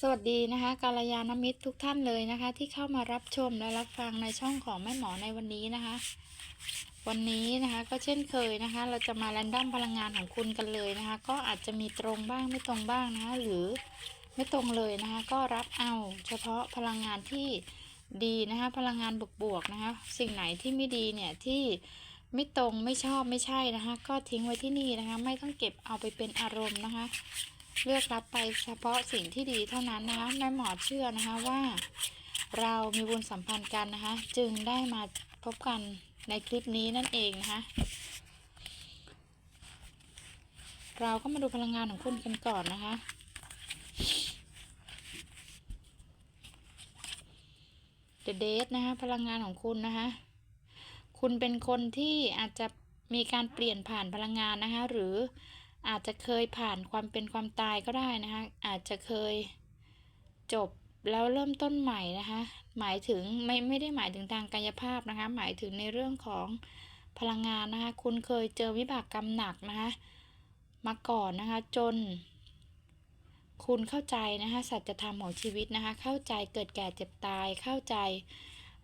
สวัสดีนะคะกาลยานมิตรทุกท่านเลยนะคะ ที่เข้ามารับชมและรับฟังในช่องของแม่หมอในวันนี้นะคะ วันนี้นะคะก็เช่นเคยนะคะ เราจะมาแรนดอมพลังงานของคุณกันเลยนะคะ ก็อาจจะมีตรงบ้างไม่ตรงบ้างนะคะ หรือไม่ตรงเลยนะคะ ก็รับเอาเฉพาะพลังงานที่ดีนะคะ พลังงานบวกๆนะคะ สิ่งไหนที่ไม่ดีเนี่ยที่ไม่ตรงไม่ชอบไม่ใช่นะคะ ก็ทิ้งไว้ที่นี่นะคะ ไม่ต้องเก็บเอาไปเป็นอารมณ์นะคะ เลือกรับไปเฉพาะสิ่งที่ดีเท่านั้นนะคะแม่หมอเชื่อนะคะว่า เรามีบุญสัมพันธ์กันนะคะ จึงได้มาพบกันในคลิปนี้นั่นเองนะคะเราก็มาดูพลังงานของคุณกันก่อนนะคะ The Date นะคะพลังงานของคุณนะคะ คุณเป็นคนที่อาจจะมีการเปลี่ยนผ่านพลังงานนะคะ หรือ อาจจะเคยผ่านความเป็นความตายก็ได้นะคะ อาจจะเคยจบแล้วเริ่มต้นใหม่นะคะ หมายถึงไม่ไม่ได้หมายถึงทางกายภาพนะคะ หมายถึงในเรื่องของพลังงานนะคะ คุณเคยเจอวิบากกรรมหนักนะคะมาก่อนนะคะ จน คุณเข้าใจนะคะสัจธรรมของชีวิตนะคะ เข้าใจเกิดแก่เจ็บตาย เข้าใจ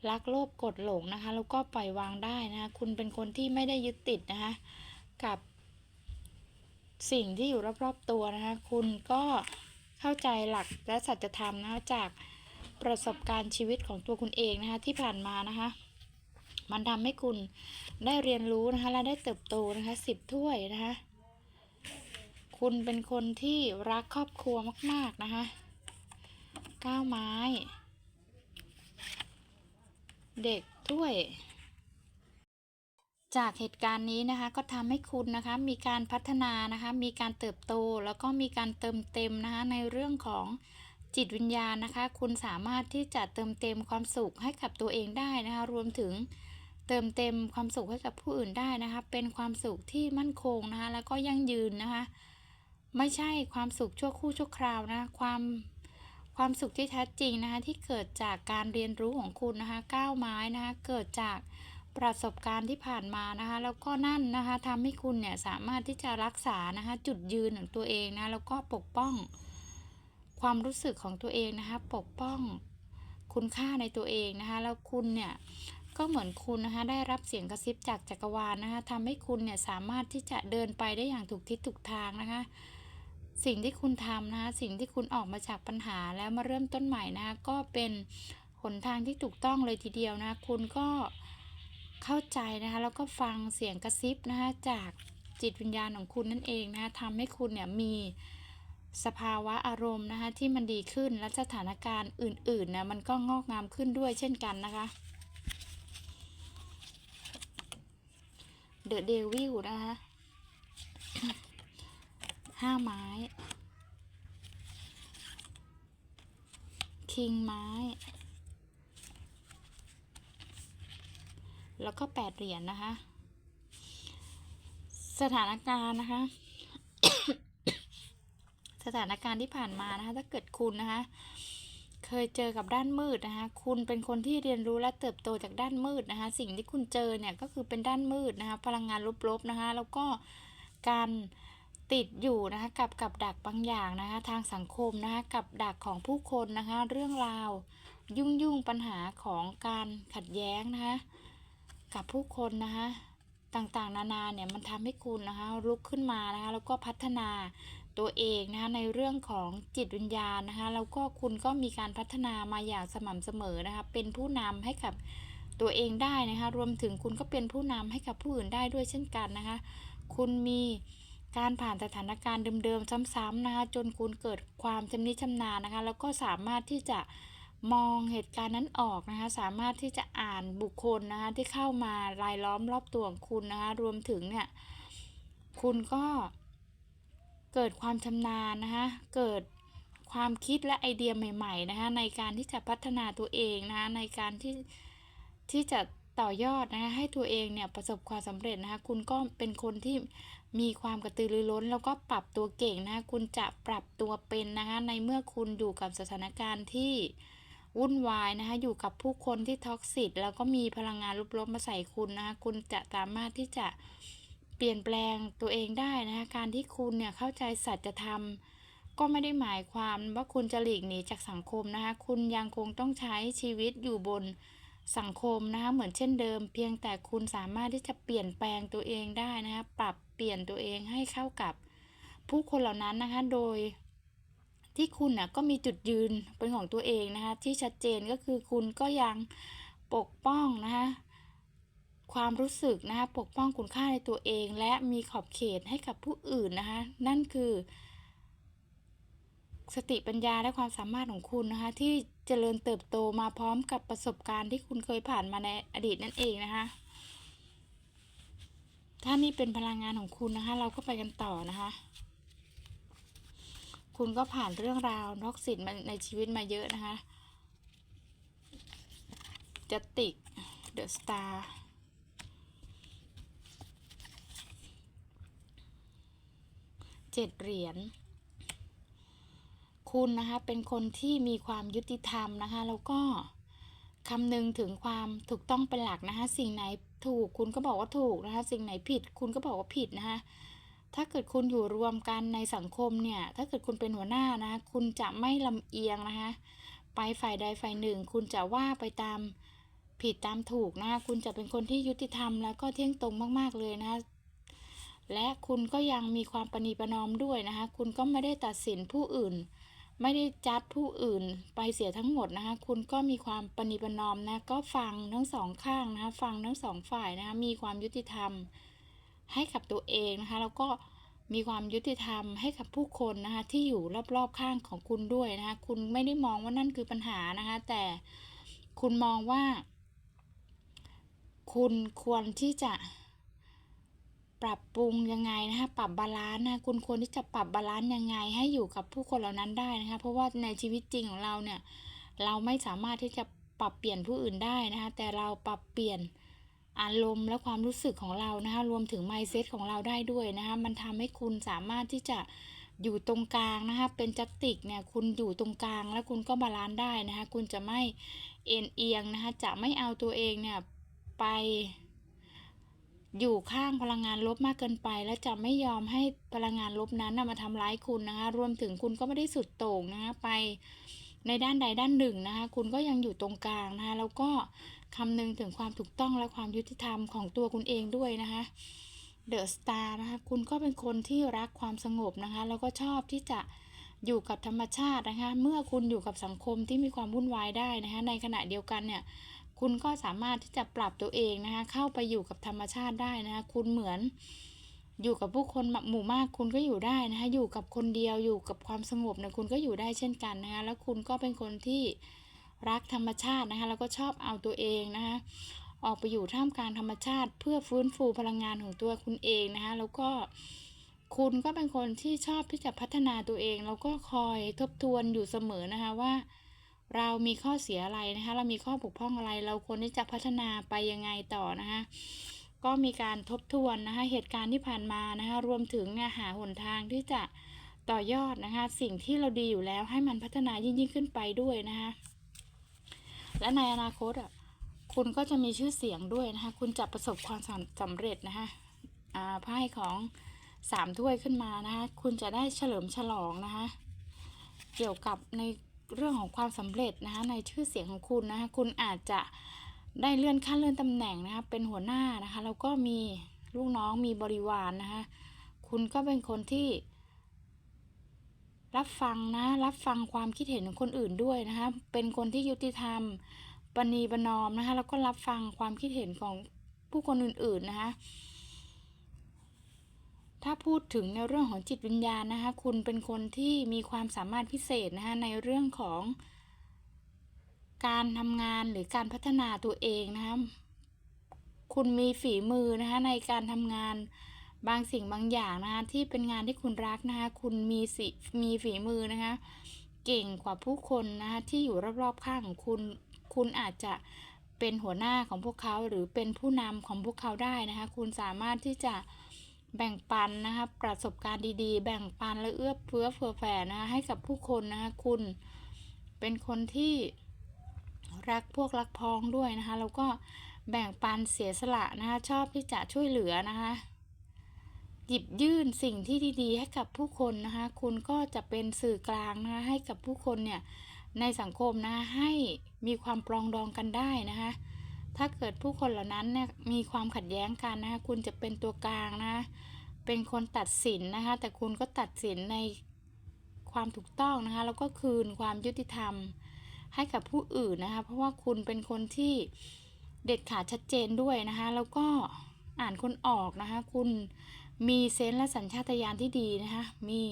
รักโลภกดหลงนะคะ แล้วก็ปล่อยวางได้นะคะ คุณเป็นคนที่ไม่ได้ยึดติดนะคะ กับ สิ่งที่อยู่รอบๆตัวนะคะคุณก็เข้าใจหลักและสัจธรรมนะคะจากประสบการณ์ชีวิตของตัวคุณเองนะคะที่ผ่านมานะคะ มันทำให้คุณได้เรียนรู้นะคะและได้เติบโตนะคะสิบถ้วยนะคะคุณเป็นคนที่รักครอบครัวมาก ๆ นะคะก้าวไม้ เด็กถ้วย จากเหตุการณ์นี้นะคะก็ทำให้คุณนะคะมีการพัฒนานะคะมีการเติบโตแล้วก็มีการเติมเต็มนะคะในเรื่องของจิตวิญญาณนะคะ คุณสามารถที่จะเติมเต็มความสุขให้กับตัวเองได้นะคะรวมถึงเติมเต็มความสุขให้กับผู้อื่นได้นะคะ เป็นความสุขที่มั่นคงนะคะแล้วก็ยั่งยืนนะคะ ไม่ใช่ความสุขชั่วครู่ชั่วคราวนะความความสุขที่แท้จริงนะคะที่เกิดจากการเรียนรู้ของคุณนะคะก้าวไม้นะคะเกิดจาก ประสบการณ์ที่ผ่านมานะคะ แล้วก็นั่นนะคะทำให้คุณเนี่ยสามารถที่จะรักษานะคะ จุดยืนของตัวเองนะแล้วก็ปกป้องความรู้สึกของตัวเองนะคะ ปกป้องคุณค่าในตัวเองนะคะ แล้วคุณเนี่ยก็เหมือนคุณนะคะได้รับเสียงกระซิบจากจักรวาลนะคะทำให้คุณเนี่ยสามารถที่จะเดินไปได้อย่างถูกทิศถูกทางนะคะ สิ่งที่คุณทำนะคะสิ่งที่คุณออกมาจากปัญหาแล้วมาเริ่มต้นใหม่นะคะก็เป็นหนทางที่ถูกต้องเลยทีเดียวนะ คุณก็ เข้าใจนะคะ แล้วก็ฟังเสียงกระซิบนะคะจากจิตวิญญาณของคุณนั่นเองนะคะทำให้คุณเนี่ยมีสภาวะอารมณ์นะคะที่มันดีขึ้นและสถานการณ์อื่นๆนะมันก็งอกงามขึ้นด้วยเช่นกันนะคะเดอะเดวิลนะคะห้าไม้ คิงไม้ แล้วก็แปดเหรียญนะคะ สถานการณ์นะคะ สถานการณ์ที่ผ่านมานะคะถ้าเกิดคุณนะคะเคยเจอกับด้านมืดนะคะคุณเป็นคนที่เรียนรู้และเติบโตจากด้านมืดนะคะ สิ่งที่คุณเจอเนี่ยก็คือเป็นด้านมืดนะคะ พลังงานลบๆนะคะ แล้วก็การติดอยู่นะคะ กับกับดักบางอย่างนะคะ ทางสังคมนะคะ กับดักของผู้คนนะคะ เรื่องราว ยุ่งยุ่งปัญหาของการขัดแย้งนะคะ กับผู้คนนะคะต่างๆ นานาเนี่ยมันทำให้คุณนะคะลุกขึ้นมานะคะแล้วก็พัฒนาตัวเองนะคะในเรื่องของจิตวิญญาณนะคะแล้วก็คุณก็มีการพัฒนามาอย่างสม่ำเสมอนะคะเป็นผู้นำให้กับตัวเองได้นะคะรวมถึงคุณก็เป็นผู้นำให้กับผู้อื่นได้ด้วยเช่นกันนะคะคุณมีการผ่านสถานการณ์เดิมๆ ซ้ำๆนะคะจนคุณเกิดความชำนิชำนาญนะคะแล้วก็สามารถที่จะ มองเหตุการณ์นั้นออกนะคะ สามารถที่จะอ่านบุคคลนะคะที่เข้ามารายล้อมรอบตัวของคุณนะคะ รวมถึงเนี่ย คุณก็เกิดความชำนาญนะคะ เกิดความคิดและไอเดียใหม่ๆนะคะในการที่จะพัฒนาตัวเองนะคะในการที่ที่จะต่อยอดนะคะให้ตัวเองเนี่ยประสบความสำเร็จนะคะคุณก็เป็นคนที่มีความกระตือรือร้น แล้วก็ปรับตัวเก่งนะคะคุณจะปรับตัวเป็นนะคะในเมื่อคุณอยู่กับสถานการณ์ที่ วุ่นวายนะคะ อยู่กับผู้คนที่ท็อกซิตแล้วก็มีพลังงานลบๆมาใส่คุณนะคะคุณจะสามารถที่จะเปลี่ยนแปลงตัวเองได้นะคะการที่คุณเนี่ยเข้าใจสัจธรรมก็ไม่ได้หมายความว่าคุณจะหลีกหนีจากสังคมนะคะคุณยังคงต้องใช้ชีวิตอยู่บนสังคมนะคะเหมือนเช่นเดิม เพียงแต่คุณสามารถที่จะเปลี่ยนแปลงตัวเองได้นะคะปรับเปลี่ยนตัวเองให้เข้ากับผู้คนเหล่านั้นนะคะโดย ที่คุณนะก็มีจุดยืนเป็นของตัวเองนะคะที่ชัดเจนก็คือคุณก็ยังปกป้องนะคะความรู้สึกนะคะปกป้องคุณค่าในตัวเอง และมีขอบเขตให้กับผู้อื่นนะคะนั่นคือ สติปัญญาและความสามารถของคุณนะคะที่เจริญเติบโตมาพร้อมกับประสบการณ์ที่คุณเคยผ่านมาในอดีตนั่นเองนะคะถ้านี่เป็นพลังงานของคุณนะคะ เราก็ไปกันต่อนะคะ คุณก็ผ่านเรื่องราวนอกสิทธิ์มาในชีวิตมาเยอะนะคะจติกเดอะสตาร์เจ็ดเหรียญคุณนะคะเป็นคนที่มีความยุติธรรมนะคะแล้วก็คำนึงถึงความถูกต้องเป็นหลักนะคะสิ่งไหนถูกคุณก็บอกว่าถูกนะคะสิ่งไหนผิด คุณก็บอกว่าผิดนะคะ ถ้าเกิดคุณอยู่รวมกันในสังคมเนี่ย ถ้าเกิดคุณเป็นหัวหน้านะ คุณจะไม่ลำเอียงนะคะ ไปฝ่ายใดฝ่ายหนึ่ง คุณจะว่าไปตามผิดตามถูกนะคะคุณจะเป็นคนที่ยุติธรรมแล้วก็เที่ยงตรงมาก ๆ เลยนะคะและคุณก็ยังมีความประนีประนอมด้วยนะคะ คุณก็ไม่ได้ตัดสินผู้อื่น ไม่ได้จัดผู้อื่นไปเสียทั้งหมดนะคะ คุณก็มีความประนีประนอมนะ ก็ฟังทั้งสองข้างนะคะ ฟังทั้งสองฝ่ายนะคะ มีความยุติธรรม ให้กับตัวเองนะคะ แล้วก็มีความยุติธรรมให้กับผู้คนนะคะที่อยู่รอบๆข้างของคุณด้วยนะคะ คุณไม่ได้มองว่านั่นคือปัญหานะคะ แต่คุณมองว่า คุณควรที่จะปรับปรุงยังไงนะคะ ปรับบาลานซ์นะคุณควรที่จะปรับบาลานซ์ยังไง ให้อยู่กับผู้คนเหล่านั้นได้นะคะ เพราะว่าในชีวิตจริงของเราเนี่ย เราไม่สามารถที่จะปรับเปลี่ยนผู้อื่นได้นะคะ แต่เราปรับเปลี่ยน อารมณ์และความรู้สึกของเรานะคะรวมถึง mindset ของเราได้ด้วยนะคะมันทำให้คุณสามารถที่จะอยู่ตรงกลางนะคะเป็นจัตติกเนี่ยคุณอยู่ตรงกลางแล้วคุณก็บาลานซ์ได้นะคะคุณจะไม่เอ็นเอียงนะคะจะไม่เอาตัวเองเนี่ยไป อยู่ข้างพลังงานลบมากเกินไป และจะไม่ยอมให้พลังงานลบนั้นนะมาทำร้ายคุณนะคะรวมถึงคุณก็ไม่ได้สุดโต่งนะคะไปในด้านใดด้านหนึ่งนะคะคุณก็ยังอยู่ตรงกลางนะคะแล้วก็ คำนึงถึงความถูกต้องและความยุติธรรมของตัวคุณเองด้วยนะคะเดอะสตาร์นะคะคุณก็เป็นคนที่รักความสงบนะคะแล้วก็ชอบที่จะอยู่กับธรรมชาตินะคะ เมื่อคุณอยู่กับสังคมที่มีความวุ่นวายได้นะคะในขณะเดียวกันเนี่ยคุณก็สามารถที่จะปรับตัวเองนะคะเข้าไปอยู่กับธรรมชาติได้นะคะคุณเหมือนอยู่กับผู้คนหมู่มากคุณก็อยู่ได้นะคะอยู่กับคนเดียวอยู่กับความสงบเนี่ยคุณก็อยู่ได้เช่นกันนะคะแล้วคุณก็เป็นคนที่ รักธรรมชาตินะคะ แล้วก็ชอบเอาตัวเองนะคะ ออกไปอยู่ท่ามกลางธรรมชาติ เพื่อฟื้นฟูพลังงานของตัวคุณเองนะคะ แล้วก็คุณก็เป็นคนที่ชอบที่จะพัฒนาตัวเอง แล้วก็คอยทบทวนอยู่เสมอนะคะว่า เรามีข้อเสียอะไรนะคะ เรามีข้อบกพร่องอะไร เราควรที่จะพัฒนาไปยังไงต่อนะคะก็มีการทบทวนนะคะเหตุการณ์ที่ผ่านมานะคะ รวมถึงเนี่ยหาหนทางที่จะต่อยอดนะคะ สิ่งที่เราดีอยู่แล้วให้มันพัฒนายิ่งยิ่งขึ้นไปด้วยนะคะ และในอนาคตอะคุณก็จะมีชื่อเสียงด้วยนะคะคุณจะประสบความสำเร็จนะคะอ่าไพ่ของสามถ้วยขึ้นมานะคะคุณจะได้เฉลิมฉลองนะคะเกี่ยวกับในเรื่องของความสำเร็จนะคะในชื่อเสียงของคุณนะคะคุณอาจจะได้เลื่อนขั้นเลื่อนตำแหน่งนะคะเป็นหัวหน้านะคะแล้วก็มีลูกน้องมีบริวารนนะคะคุณก็เป็นคนที่ รับฟังนะ รับฟังความคิดเห็นของคนอื่นด้วยนะคะ เป็นคนที่ยุติธรรมปณีประนอมนะคะแล้วก็รับฟังความคิดเห็นของผู้คนอื่นๆนะคะถ้าพูดถึงในเรื่องของจิตวิญญาณนะคะ คุณเป็นคนที่มีความสามารถพิเศษนะคะในเรื่องของการทำงานหรือการพัฒนาตัวเองนะคะ คุณมีฝีมือนะคะในการทำงาน บางสิ่งบางอย่างนะคะที่เป็นงานที่คุณรักนะคะคุณมีสิมีฝีมือนะคะเก่งกว่าผู้คนนะคะที่อยู่รอบๆข้างของคุณ คุณอาจจะเป็นหัวหน้าของพวกเขาหรือเป็นผู้นำของพวกเขาได้นะคะ คุณสามารถที่จะแบ่งปันนะคะประสบการณ์ดีๆ แบ่งปันและเอื้อเฟื้อเผื่อแผ่นะคะให้กับผู้คนนะคะคุณเป็นคนที่รักพวกรักพ้องด้วยนะคะแล้วก็แบ่งปันเสียสละนะคะชอบที่จะช่วยเหลือนะคะ หยิบยื่นสิ่งที่ดีๆ ให้กับผู้คนนะคะ คุณก็จะเป็นสื่อกลางนะคะให้กับผู้คนเนี่ยในสังคมนะะให้มีความปรองดองกันได้นะคะ ถ้าเกิดผู้คนเหล่านั้นเนี่ยมีความขัดแย้งกันนะคะคุณจะเป็นตัวกลางนะคะเป็นคนตัดสินนะคะ แต่คุณก็ตัดสินในความถูกต้องนะคะแล้วก็คืนความยุติธรรมให้กับผู้อื่นนะคะ เพราะว่าคุณเป็นคนที่เด็ดขาดชัดเจนด้วยนะคะ แล้วก็อ่านคนออกนะคะ คุณ มีเซนส์และสัญชาตญาณที่ดีนะคะมี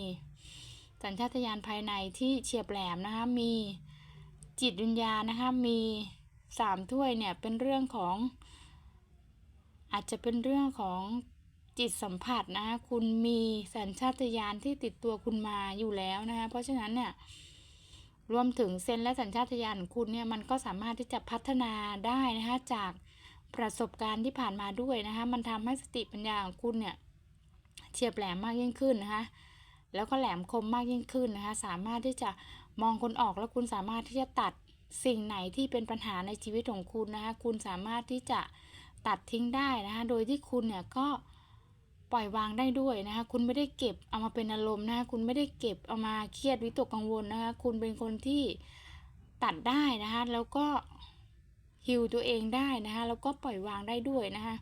สัญชาตญาณภายในที่เฉียบแหลมนะคะมีจิตวิญญาณนะคะมีสามถ้วยเนี่ยเป็นเรื่องของ อาจจะเป็นเรื่องของจิตสัมผัสนะคะคุณมีสัญชาตญาณที่ติดตัวคุณมาอยู่แล้วนะคะเพราะฉะนั้นเนี่ยรวมถึงเซนและสัญชาตญาณของคุณเนี่ยมันก็สามารถที่จะพัฒนาได้นะคะจากประสบการณ์ที่ผ่านมาด้วยนะคะมันทำให้สติปัญญาของคุณเนี่ย เฉียบแหลมมากยิ่งขึ้นนะคะแล้วก็แหลมคมมากยิ่งขึ้นนะคะ สามารถที่จะมองคนออกแล้วคุณสามารถที่จะตัดสิ่งไหนที่เป็นปัญหาในชีวิตของคุณนะคะคุณสามารถที่จะตัดทิ้งได้นะคะโดยที่คุณเนี่ยก็ปล่อยวางได้ด้วยนะคะ คุณไม่ได้เก็บเอามาเป็นอารมณ์นะคะคุณไม่ได้เก็บเอามาเครียดวิตกกังวลนะคะ คุณเป็นคนที่ตัดได้นะคะ แล้วก็ฮิวตัวเองได้นะคะ แล้วก็ปล่อยวางได้ด้วยนะคะ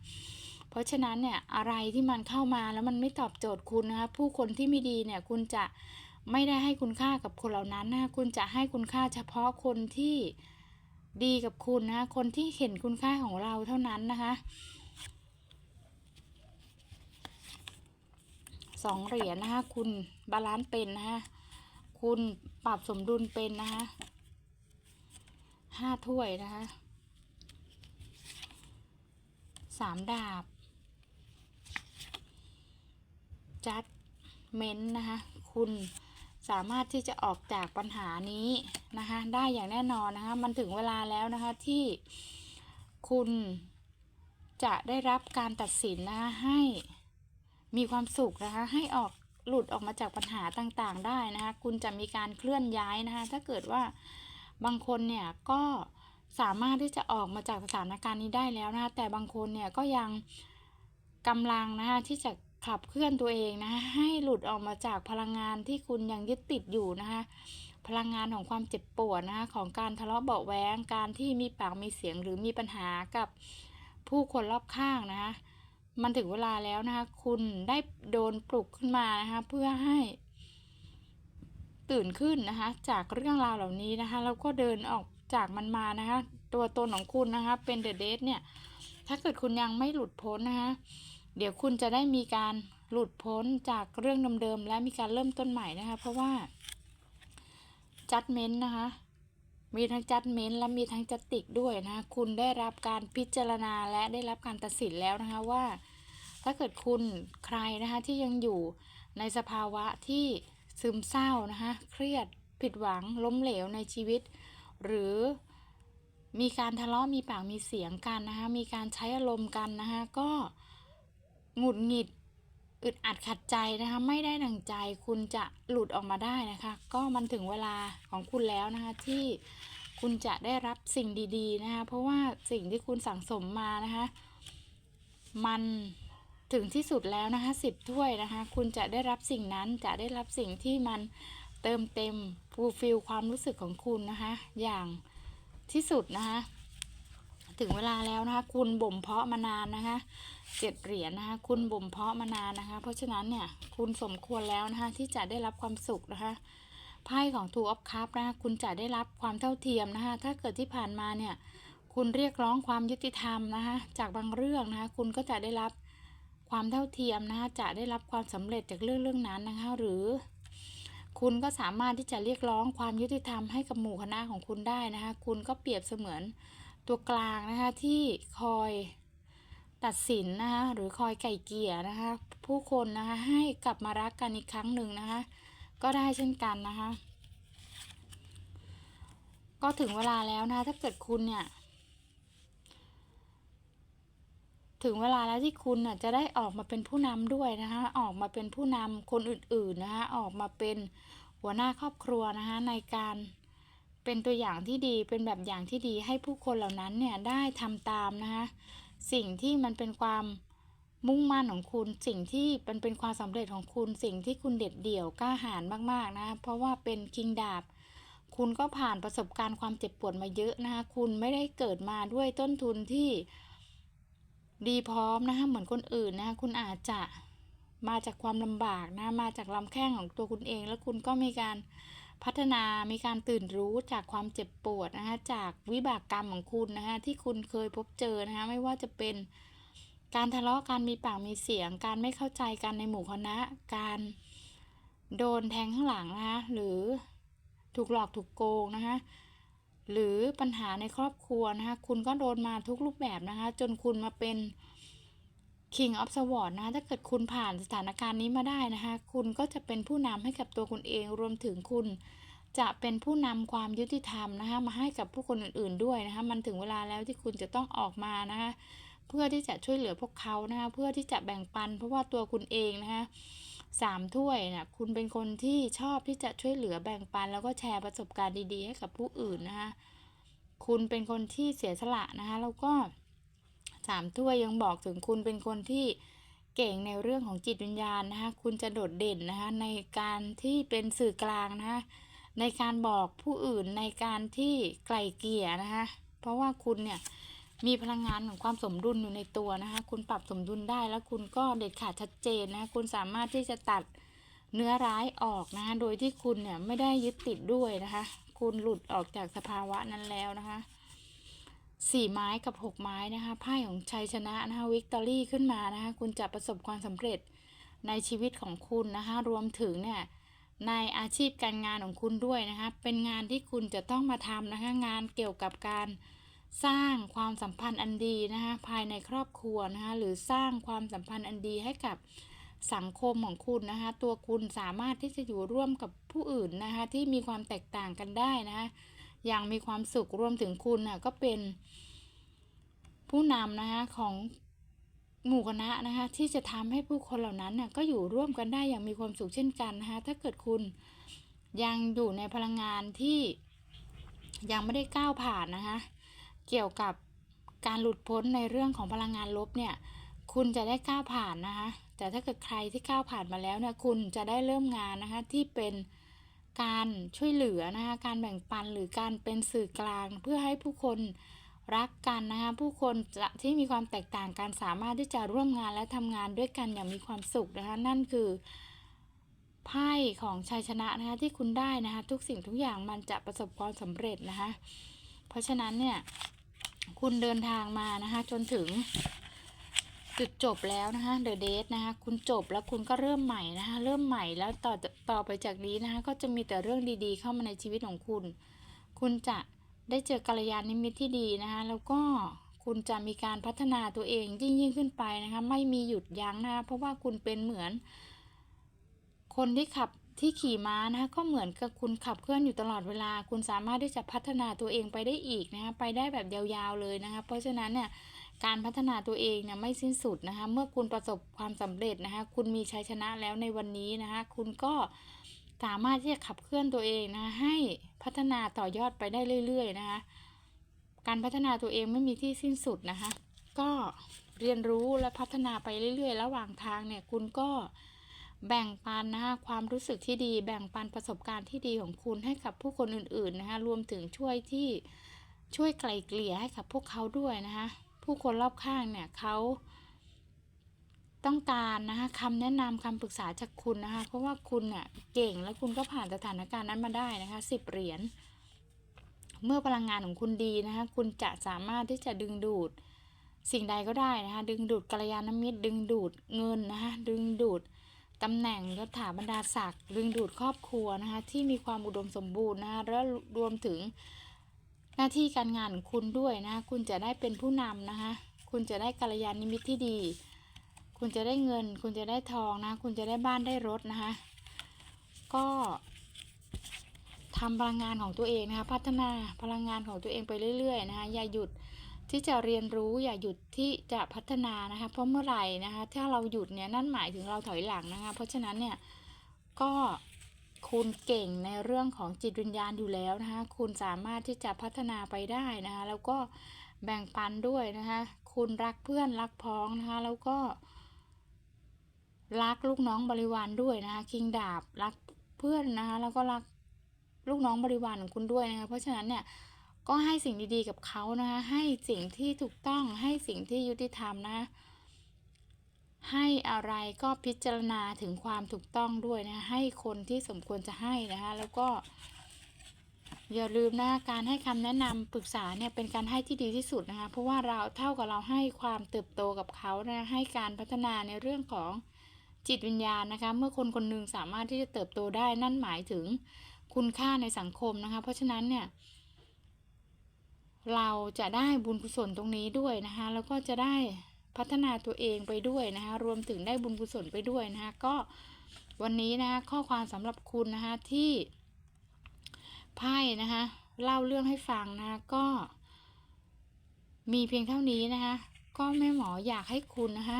ราะฉะนั้นเนี่ยอะไรที่มันเข้ามาแล้วมันไม่ตอบโจทย์คุณนะคะผู้คนที่ไม่ดีเนี่ยคุณจะไม่ได้ให้คุณค่ากับคนเหล่านั้นนะคะคุณจะให้คุณค่าเฉพาะคนที่ดีกับคุณนะคนที่เห็นคุณค่าของเราเท่านั้นนะคะสองเหรียญนะคะคุณบาลานซ์เป็นนะคะคุณปรับสมดุลเป็นนะคะห้าถ้วยนะคะสามดาบ จัดเม้นนะคะ คุณสามารถที่จะออกจากปัญหานี้นะคะ ได้อย่างแน่นอนนะคะ มันถึงเวลาแล้วนะคะที่คุณจะได้รับการตัดสินนะคะให้มีความสุขนะคะ ให้ออกหลุดออกมาจากปัญหาต่างๆ ได้นะคะ คุณจะมีการเคลื่อนย้ายนะคะ ถ้าเกิดว่าบางคนเนี่ยก็สามารถที่จะออกมาจากสถานการณ์นี้ได้แล้วนะคะแต่บางคนเนี่ยก็ยังกำลังนะคะที่จะ ขับเคลื่อนตัวเองนะคะให้หลุดออกมาจากพลังงานที่คุณยังยึดติดอยู่นะคะพลังงานของความเจ็บปวดนะคะของการทะเลาะเบาะแว้งการที่มีปากมีเสียงหรือมีปัญหากับผู้คนรอบข้างนะคะมันถึงเวลาแล้วนะคะคุณได้โดนปลุกขึ้นมานะคะเพื่อให้ ตื่นขึ้นนะคะจากเรื่องราวเหล่านี้นะคะแล้วก็เดินออกจากมันมานะคะตัวตนของคุณนะคะเป็นเดอะเดทเนี่ยถ้าเกิดคุณยังไม่หลุดพ้นนะคะ เดี๋ยวคุณจะได้มีการหลุดพ้นจากเรื่องเดิมๆและมีการเริ่มต้นใหม่นะคะ เพราะว่าจัดเม้นต์นะคะ มีทั้งจัดเม้นต์และมีทั้งจัดติกด้วยนะคะคุณได้รับการพิจารณาและได้รับการตัดสินแล้วนะคะว่า ถ้าเกิดคุณใครนะคะที่ยังอยู่ในสภาวะที่ซึมเศร้านะคะเครียดผิดหวังล้มเหลวในชีวิต หรือมีการทะเลาะมีปากมีเสียงกันนะคะมีการใช้อารมณ์กันนะคะก็ หงุดหงิดอึดอัดขัดใจนะคะ ไม่ได้ดังใจคุณจะหลุดออกมาได้นะคะ ก็มันถึงเวลาของคุณแล้วนะคะที่คุณจะได้รับสิ่งดีๆนะคะเพราะว่าสิ่งที่คุณสั่งสมมานะคะ มันถึงที่สุดแล้วนะคะสิบถ้วยนะคะ คุณจะได้รับสิ่งนั้นจะได้รับสิ่งที่มันเติมเต็มฟูลฟิลความรู้สึกของคุณนะคะ อย่างที่สุดนะคะ ถึงเวลาแล้วนะคะ คุณบ่มเพาะมานานนะคะเจ็ดเหรียญนะคะ คุณบ่มเพาะมานานนะคะ เพราะฉะนั้นเนี่ยคุณสมควรแล้วนะคะที่จะได้รับความสุขนะคะไพ่ของ Two of Cups นะคะคุณจะได้รับความเท่าเทียมนะคะ ถ้าเกิดที่ผ่านมาเนี่ย คุณเรียกร้องความยุติธรรมนะคะ จากบางเรื่องนะคะ คุณก็จะได้รับความเท่าเทียมนะคะ จะได้รับความสำเร็จจากเรื่องเรื่องนั้นนะคะ หรือ คุณก็สามารถที่จะเรียกร้องความยุติธรรมให้กับหมู่คณะของคุณได้นะคะ คุณก็เปรียบเสมือน ตัวกลางนะคะที่คอยตัดสินนะคะหรือคอยไก่เกลี่ยนะคะผู้คนนะคะให้กลับมารักกันอีกครั้งหนึ่งนะคะก็ได้เช่นกันนะคะก็ถึงเวลาแล้วนะคะถ้าเกิดคุณเนี่ย ถึงเวลาแล้วที่คุณน่ะจะได้ออกมาเป็นผู้นำด้วยนะคะออกมาเป็นผู้นำคนอื่นๆนะคะออกมาเป็นหัวหน้าครอบครัวนะคะในการ เป็นตัวอย่างที่ดีเป็นแบบอย่างที่ดีให้ผู้คนเหล่านั้นเนี่ยได้ทำตามนะคะสิ่งที่มันเป็นความมุ่งมั่นของคุณสิ่งที่เป็นเป็นความสำเร็จของคุณสิ่งที่คุณเด็ดเดี่ยวกล้าหาญมากๆนะ เพราะว่าเป็นคิงดาบ คุณก็ผ่านประสบการณ์ความเจ็บปวดมาเยอะนะคะคุณไม่ได้เกิดมาด้วยต้นทุนที่ดีพร้อมนะคะเหมือนคนอื่นนะคะคุณอาจจะมาจากความลำบากนะมาจากลำแข้งของตัวคุณเอง แล้วคุณก็มีการ พัฒนามีการตื่นรู้จากความเจ็บปวดนะคะจากวิบากกรรมของคุณนะคะที่คุณเคยพบเจอนะคะไม่ว่าจะเป็นการทะเลาะการมีปากมีเสียง การไม่เข้าใจกันในหมู่คณะ การโดนแทงข้างหลังนะคะหรือถูกหลอกถูกโกงนะคะหรือปัญหาในครอบครัวนะคะคุณก็โดนมาทุกรูปแบบนะคะจนคุณมาเป็น King of Swords นะคะถ้าเกิดคุณผ่านสถานการณ์นี้มาได้นะคะ คุณก็จะเป็นผู้นำให้กับตัวคุณเองรวมถึงคุณจะเป็นผู้นำความยุติธรรมนะคะมาให้กับผู้คนอื่นๆด้วยนะคะมันถึงเวลาแล้วที่คุณจะต้องออกมานะคะเพื่อที่จะช่วยเหลือพวกเขานะคะเพื่อที่จะแบ่งปัน เพราะว่าตัวคุณเองนะคะสามถ้วยนะคุณเป็นคนที่ชอบที่จะช่วยเหลือแบ่งปัน แล้วก็แชร์ประสบการณ์ดีๆ ให้กับผู้อื่นนะคะคุณเป็นคนที่เสียสละนะคะแล้วก็ สามถ้วยยังบอกถึงคุณเป็นคนที่เก่งในเรื่องของจิตวิญญาณนะคะคุณจะโดดเด่นนะคะในการที่เป็นสื่อกลางนะคะในการบอกผู้อื่นในการที่ไกลเกลี่ยนะคะเพราะว่าคุณเนี่ยมีพลังงานของความสมดุลอยู่ในตัวนะคะคุณปรับสมดุลได้แล้วคุณก็เด็ดขาดชัดเจนนะคะคุณสามารถที่จะตัดเนื้อร้ายออกนะคะโดยที่คุณเนี่ยไม่ได้ยึดติดด้วยนะคะ คุณหลุดออกจากสภาวะนั้นแล้วนะคะ สี่ไม้กับหกไม้นะคะไพ่ของชัยชนะนะคะวิกตอรี่ขึ้นมานะคะคุณจะประสบความสำเร็จในชีวิตของคุณนะคะรวมถึงเนี่ยในอาชีพการงานของคุณด้วยนะคะเป็นงานที่คุณจะต้องมาทำนะคะงานเกี่ยวกับการสร้างความสัมพันธ์อันดีนะคะภายในครอบครัวนะคะหรือสร้างความสัมพันธ์อันดีให้กับสังคมของคุณนะคะตัวคุณสามารถที่จะอยู่ร่วมกับผู้อื่นนะคะที่มีความแตกต่างกันได้นะคะ อย่างมีความสุขรวมถึงคุณน่ะก็เป็นผู้นำนะคะของหมู่คณะนะคะที่จะทำให้ผู้คนเหล่านั้นน่ะก็อยู่ร่วมกันได้อย่างมีความสุขเช่นกันนะคะถ้าเกิดคุณยังอยู่ในพลังงานที่ยังไม่ได้ก้าวผ่านนะคะเกี่ยวกับการหลุดพ้นในเรื่องของพลังงานลบเนี่ยคุณจะได้ก้าวผ่านนะคะแต่ถ้าเกิดใครที่ก้าวผ่านมาแล้วเนี่ยคุณจะได้เริ่มงานนะคะที่เป็น การช่วยเหลือนะคะการแบ่งปันหรือการเป็นสื่อกลาง เพื่อให้ผู้คนรักกันนะคะผู้คนจะที่มีความแตกต่างกันสามารถที่จะร่วมงานและทำงานด้วยกันอย่างมีความสุขนะคะนั่นคือไพ่ของชัยชนะนะคะที่คุณได้นะคะทุกสิ่งทุกอย่างมันจะประสบความสำเร็จนะคะเพราะฉะนั้นเนี่ยคุณเดินทางมานะคะจนถึง จุดจบแล้วนะคะ The Date นะคะคุณจบแล้วคุณก็เริ่มใหม่นะคะเริ่มใหม่แล้วต่อต่อไปจากนี้นะคะก็จะมีแต่เรื่องดีๆ เข้ามาในชีวิตของคุณ คุณจะได้เจอกัลยาณมิตรที่ดีนะคะแล้วก็คุณจะมีการพัฒนาตัวเองยิ่งยิ่งขึ้นไปนะคะไม่มีหยุดยั้งนะคะเพราะว่าคุณเป็นเหมือน คนที่ขับที่ขี่ม้านะคะก็เหมือนกับคุณขับเคลื่อนอยู่ตลอดเวลา คุณสามารถที่จะพัฒนาตัวเองไปได้อีกนะคะไปได้แบบยาวๆเลยนะคะเพราะฉะนั้นเนี่ย การพัฒนาตัวเองเนี่ยไม่สิ้นสุดนะคะ เมื่อคุณประสบความสำเร็จนะคะ คุณมีชัยชนะแล้วในวันนี้นะคะ คุณก็สามารถที่จะขับเคลื่อนตัวเองนะคะให้พัฒนาต่อยอดไปได้เรื่อย ๆ นะคะ การพัฒนาตัวเองไม่มีที่สิ้นสุดนะคะ ก็เรียนรู้และพัฒนาไปเรื่อย ๆ ระหว่างทางเนี่ย คุณก็แบ่งปันนะคะความรู้สึกที่ดี แบ่งปันประสบการณ์ที่ดีของคุณให้กับผู้คนอื่น ๆ นะคะ รวมถึงช่วยที่ช่วยไกล่เกลี่ยให้กับพวกเขาด้วยนะคะ ผู้คนรอบข้างเนี่ยเขาต้องการนะคะคำแนะนำคำปรึกษาจากคุณนะคะ เพราะว่าคุณเนี่ยเก่งและคุณก็ผ่านสถานการณ์นั้นมาได้นะคะสิบเหรียญเมื่อพลังงานของคุณดีนะคะ คุณจะสามารถที่จะดึงดูดสิ่งใดก็ได้นะคะ ดึงดูดกัลยาณมิตร ดึงดูดเงินนะคะดึงดูดตำแหน่งยศถาบรรดาศักดิ์ดึงดูดครอบครัวนะคะ ที่มีความอุดมสมบูรณ์นะคะและรวมถึง หน้าที่การงานของคุณด้วยนะคะคุณจะได้เป็นผู้นำนะคะ คุณจะได้กัลยาณมิตรที่ดี คุณจะได้เงิน คุณจะได้ทองนะ คุณจะได้บ้านได้รถนะคะ ก็ทำพลังงานของตัวเองนะคะ พัฒนาพลังงานของตัวเองไปเรื่อยๆนะคะ อย่าหยุดที่จะเรียนรู้อย่าหยุดที่จะพัฒนานะคะ เพราะเมื่อไหร่นะคะ ถ้าเราหยุดเนี่ยนั่นหมายถึงเราถอยหลังนะคะ เพราะฉะนั้นเนี่ยก็ คุณเก่งในเรื่องของจิตวิญญาณอยู่แล้วนะคะคุณสามารถที่จะพัฒนาไปได้นะคะแล้วก็แบ่งปันด้วยนะคะคุณรักเพื่อนรักพ้องนะคะแล้วก็ รักลูกน้องบริวารด้วยนะคะคิงดาบรักเพื่อนนะคะแล้วก็รักลูกน้องบริวารของคุณด้วยนะคะเพราะฉะนั้นเนี่ยก็ให้สิ่งดีๆกับเขานะคะให้สิ่งที่ถูกต้องให้สิ่งที่ยุติธรรมนะคะ ให้อะไรก็พิจารณาถึงความถูกต้องด้วยนะ ให้คนที่สมควรจะให้นะคะ แล้วก็อย่าลืมนะการให้คำแนะนำปรึกษาเนี่ยเป็นการให้ที่ดีที่สุดนะคะ เพราะว่าเราเท่ากับเราให้ความเติบโตกับเขานะให้การพัฒนาในเรื่องของจิตวิญญาณนะคะ เมื่อคนคนหนึ่งสามารถที่จะเติบโตได้นั่นหมายถึงคุณค่าในสังคมนะคะ เพราะฉะนั้นเนี่ย เราจะได้บุญกุศลตรงนี้ด้วยนะคะ แล้วก็จะได้ พัฒนาตัวเองไปด้วยนะคะ รวมถึงได้บุญกุศลไปด้วยนะคะ ก็วันนี้นะคะข้อความสำหรับคุณนะคะที่ไพ่นะคะเล่าเรื่องให้ฟังนะคะก็ มีเพียงเท่านี้นะคะ ก็แม่หมออยากให้คุณนะคะ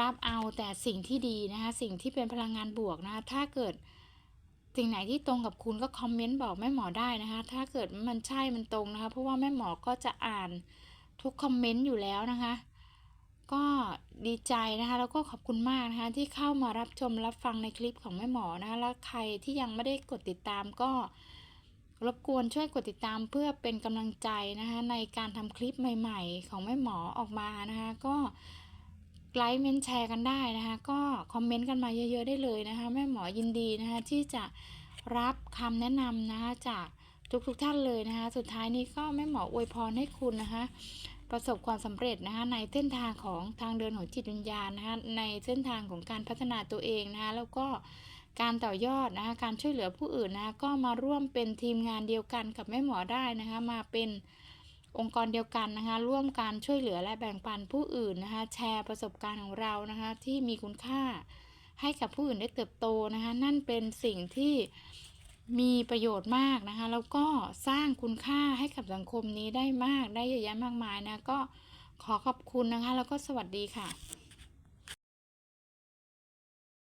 รับเอาแต่สิ่งที่ดีนะคะ สิ่งที่เป็นพลังงานบวกนะคะ ถ้าเกิดสิ่งไหนที่ตรงกับคุณก็คอมเมนต์บอกแม่หมอได้นะคะ ถ้าเกิดมันใช่มันตรงนะคะ เพราะว่าแม่หมอก็จะอ่านทุกคอมเมนต์อยู่แล้วนะคะ ก็ดีใจนะคะแล้วก็ขอบคุณมากนะคะที่เข้ามารับชมรับฟังในคลิปของแม่หมอนะคะแล้วใครที่ยังไม่ได้กดติดตามก็รบกวนช่วยกดติดตามเพื่อเป็นกำลังใจนะคะในการทำคลิปใหม่ๆ ของแม่หมอออกมานะคะก็ไลค์เมนแชร์กันได้นะคะก็คอมเมนต์กันมาเยอะๆได้เลยนะคะแม่หมอยินดีนะคะที่จะรับคำแนะนำนะคะจากทุกๆท่านเลยนะคะสุดท้ายนี้ก็แม่หมออวยพรให้คุณนะคะ ประสบความสำเร็จนะคะในเส้นทางของทางเดินของจิตวิญญาณนะคะในเส้นทางของการพัฒนาตัวเองนะคะแล้วก็การต่อยอดนะคะการช่วยเหลือผู้อื่นนะคะก็มาร่วมเป็นทีมงานเดียวกันกับแม่หมอได้นะคะมาเป็นองค์กรเดียวกันนะคะร่วมการช่วยเหลือและแบ่งปันผู้อื่นนะคะแชร์ประสบการณ์ของเรานะคะที่มีคุณค่าให้กับผู้อื่นได้เติบโตนะคะนั่นเป็นสิ่งที่ มีประโยชน์มากนะคะ แล้วก็สร้างคุณค่าให้กับสังคมนี้ได้มากได้เยอะแยะมากมายนะ ก็ขอขอบคุณนะคะ แล้วก็สวัสดีค่ะ